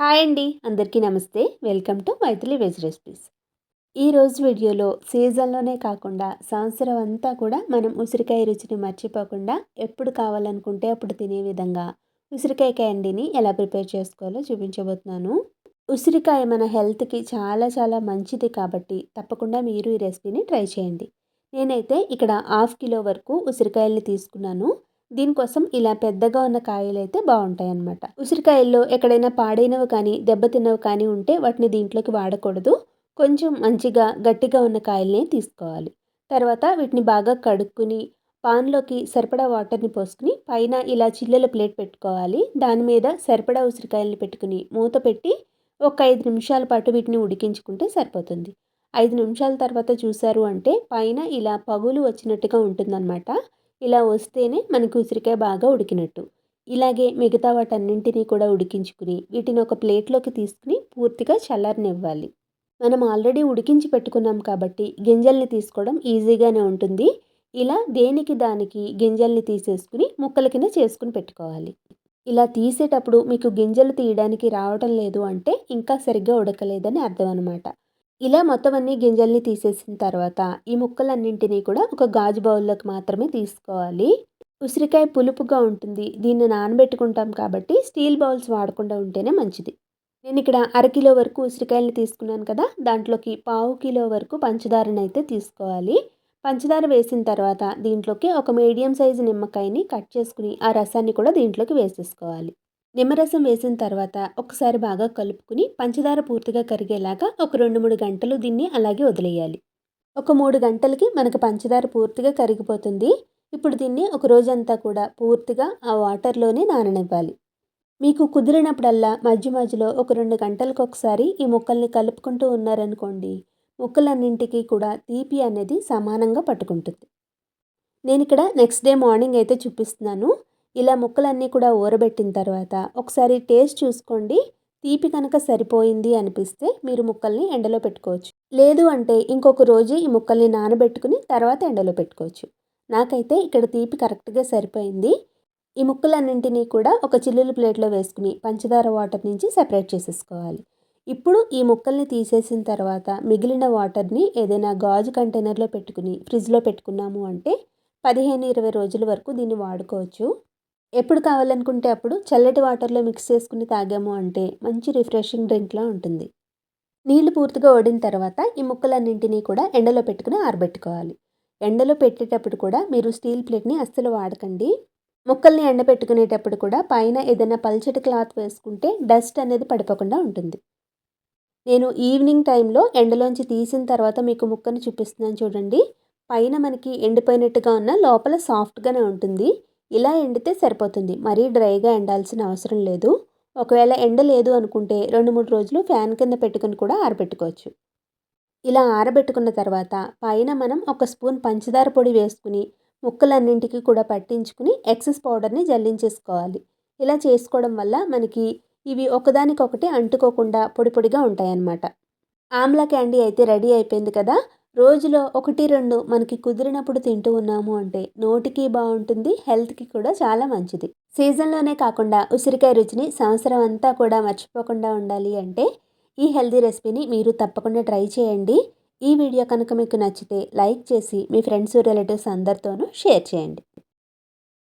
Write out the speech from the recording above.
Hi అండి. అందరికీ నమస్తే. Welcome to Mythili veg recipes. ఈరోజు వీడియోలో సీజన్లోనే కాకుండా సంవత్సరం అంతా కూడా మనం ఉసిరికాయ రుచిని మర్చిపోకుండా ఎప్పుడు కావాలనుకుంటే అప్పుడు తినే విధంగా ఉసిరికాయ క్యాండీని ఎలా ప్రిపేర్ చేసుకోవాలో చూపించబోతున్నాను. ఉసిరికాయ మన హెల్త్కి చాలా చాలా మంచిది కాబట్టి తప్పకుండా మీరు ఈ రెసిపీని ట్రై చేయండి. నేనైతే ఇక్కడ హాఫ్ కిలో వరకు ఉసిరికాయల్ని తీసుకున్నాను. దీనికోసం ఇలా పెద్దగా ఉన్న కాయలు అయితే బాగుంటాయి అన్నమాట ఉసిరికాయల్లో ఎక్కడైనా పాడైనవి కానీ దెబ్బతిన్నవి కానీ ఉంటే వాటిని దీంట్లోకి వాడకూడదు. కొంచెం మంచిగా గట్టిగా ఉన్న కాయల్ని తీసుకోవాలి. తర్వాత వీటిని బాగా కడుక్కుని పాన్లోకి సరిపడా వాటర్ని పోసుకుని పైన ఇలా చిల్లెల ప్లేట్ పెట్టుకోవాలి. దాని మీద సరిపడా ఉసిరికాయల్ని పెట్టుకుని మూత పెట్టి ఒక ఐదు నిమిషాల పాటు వీటిని ఉడికించుకుంటే సరిపోతుంది. ఐదు నిమిషాల తర్వాత చూశారు అంటే పైన ఇలా పగులు వచ్చినట్టుగా ఉంటుందన్నమాట. ఇలా వస్తేనే మనకు ఉసిరికాయ బాగా ఉడికినట్టు. ఇలాగే మిగతా వాటన్నింటినీ కూడా ఉడికించుకుని వీటిని ఒక ప్లేట్లోకి తీసుకుని పూర్తిగా చల్లారనివ్వాలి. మనం ఆల్రెడీ ఉడికించి పెట్టుకున్నాం కాబట్టి గింజల్ని తీసుకోవడం ఈజీగానే ఉంటుంది. ఇలా దేనికి దానికి గింజల్ని తీసేసుకుని ముక్కల కింద చేసుకుని పెట్టుకోవాలి. ఇలా తీసేటప్పుడు మీకు గింజలు తీయడానికి రావటం లేదు అంటే ఇంకా సరిగ్గా ఉడకలేదని అర్థం అనమాట ఇలా మొత్తం అన్ని గింజల్ని తీసేసిన తర్వాత ఈ ముక్కలన్నింటినీ కూడా ఒక గాజు బౌల్లోకి మాత్రమే తీసుకోవాలి. ఉసిరికాయ పులుపుగా ఉంటుంది. దీన్ని నానబెట్టుకుంటాం కాబట్టి స్టీల్ బౌల్స్ వాడకుండా ఉంటేనే మంచిది. నేను ఇక్కడ అరకిలో వరకు ఉసిరికాయలు తీసుకున్నాను కదా దాంట్లోకి పావు కిలో వరకు పంచదారని అయితే తీసుకోవాలి. పంచదార వేసిన తర్వాత దీంట్లోకి ఒక మీడియం సైజు నిమ్మకాయని కట్ చేసుకుని ఆ రసాన్ని కూడా దీంట్లోకి వేసేసుకోవాలి. నిమ్మరసం వేసిన తర్వాత ఒకసారి బాగా కలుపుకుని పంచదార పూర్తిగా కరిగేలాగా ఒక రెండు మూడు గంటలు దీన్ని అలాగే వదిలేయాలి. ఒక మూడు గంటలకి మనకు పంచదార పూర్తిగా కరిగిపోతుంది. ఇప్పుడు దీన్ని ఒక రోజంతా కూడా పూర్తిగా ఆ వాటర్లోనే నాననివ్వాలి. మీకు కుదిరినప్పుడల్లా మధ్య మధ్యలో ఒక రెండు గంటలకు ఒకసారి ఈ ముక్కల్ని కలుపుకుంటూ ఉన్నారనుకోండి ముక్కలన్నింటికి కూడా తీపి అనేది సమానంగా పట్టుకుంటుంది. నేను ఇక్కడ నెక్స్ట్ డే మార్నింగ్ అయితే చూపిస్తున్నాను. ఇలా ముక్కలన్నీ కూడా ఊరబెట్టిన తర్వాత ఒకసారి టేస్ట్ చూసుకోండి. తీపి కనుక సరిపోయింది అనిపిస్తే మీరు ముక్కల్ని ఎండలో పెట్టుకోవచ్చు. లేదు అంటే ఇంకొక రోజు ఈ ముక్కల్ని నానబెట్టుకుని తర్వాత ఎండలో పెట్టుకోవచ్చు. నాకైతే ఇక్కడ తీపి కరెక్ట్గా సరిపోయింది. ఈ ముక్కలన్నింటినీ కూడా ఒక చిల్లుల ప్లేట్లో వేసుకుని పంచదార వాటర్ నుంచి సెపరేట్ చేసేసుకోవాలి. ఇప్పుడు ఈ ముక్కల్ని తీసేసిన తర్వాత మిగిలిన వాటర్ని ఏదైనా గాజు కంటైనర్లో పెట్టుకుని ఫ్రిడ్జ్లో పెట్టుకున్నాము అంటే పదిహేను ఇరవై రోజుల వరకు దీన్ని వాడుకోవచ్చు. ఎప్పుడు కావాలనుకుంటే అప్పుడు చల్లటి వాటర్లో మిక్స్ చేసుకుని తాగాము అంటే మంచి రిఫ్రెషింగ్ డ్రింక్లా ఉంటుంది. నీళ్ళు పూర్తిగా ఓడిన తర్వాత ఈ ముక్కలన్నింటినీ కూడా ఎండలో పెట్టుకుని ఆరబెట్టుకోవాలి. ఎండలో పెట్టేటప్పుడు కూడా మీరు స్టీల్ ప్లేట్ని అస్సలు వాడకండి. ముక్కల్ని ఎండబెట్టుకునేటప్పుడు కూడా పైన ఏదైనా పల్చటి క్లాత్ వేసుకుంటే డస్ట్ అనేది పడిపోకుండా ఉంటుంది. నేను ఈవినింగ్ టైంలో ఎండలోంచి తీసిన తర్వాత మీకు ముక్కను చూపిస్తున్నాను చూడండి. పైన మనకి ఎండిపోయినట్టుగా ఉన్న లోపల సాఫ్ట్గానే ఉంటుంది. ఇలా ఎండితే సరిపోతుంది. మరీ డ్రైగా ఎండాల్సిన అవసరం లేదు. ఒకవేళ ఎండ లేదు అనుకుంటే రెండు మూడు రోజులు ఫ్యాన్ కింద పెట్టుకుని కూడా ఆరబెట్టుకోవచ్చు. ఇలా ఆరబెట్టుకున్న తర్వాత పైన మనం ఒక స్పూన్ పంచదార పొడి వేసుకుని ముక్కలన్నింటికి కూడా పట్టించుకుని ఎక్సెస్ పౌడర్ని జల్లించేసుకోవాలి. ఇలా చేసుకోవడం వల్ల మనకి ఇవి ఒకదానికొకటి అంటుకోకుండా పొడి పొడిగా ఉంటాయన్నమాట. ఆమ్లా క్యాండీ అయితే రెడీ అయిపోయింది కదా. రోజులో ఒకటి రెండు మనకి కుదిరినప్పుడు తింటూ ఉన్నాము అంటే నోటికి బాగుంటుంది హెల్త్కి కూడా చాలా మంచిది. సీజన్లోనే కాకుండా ఉసిరికాయ రుచిని సంవత్సరం అంతా కూడా మర్చిపోకుండా ఉండాలి అంటే ఈ హెల్తీ రెసిపీని మీరు తప్పకుండా ట్రై చేయండి. ఈ వీడియో కనుక మీకు నచ్చితే లైక్ చేసి మీ ఫ్రెండ్స్ రిలేటివ్స్ అందరితోనూ షేర్ చేయండి.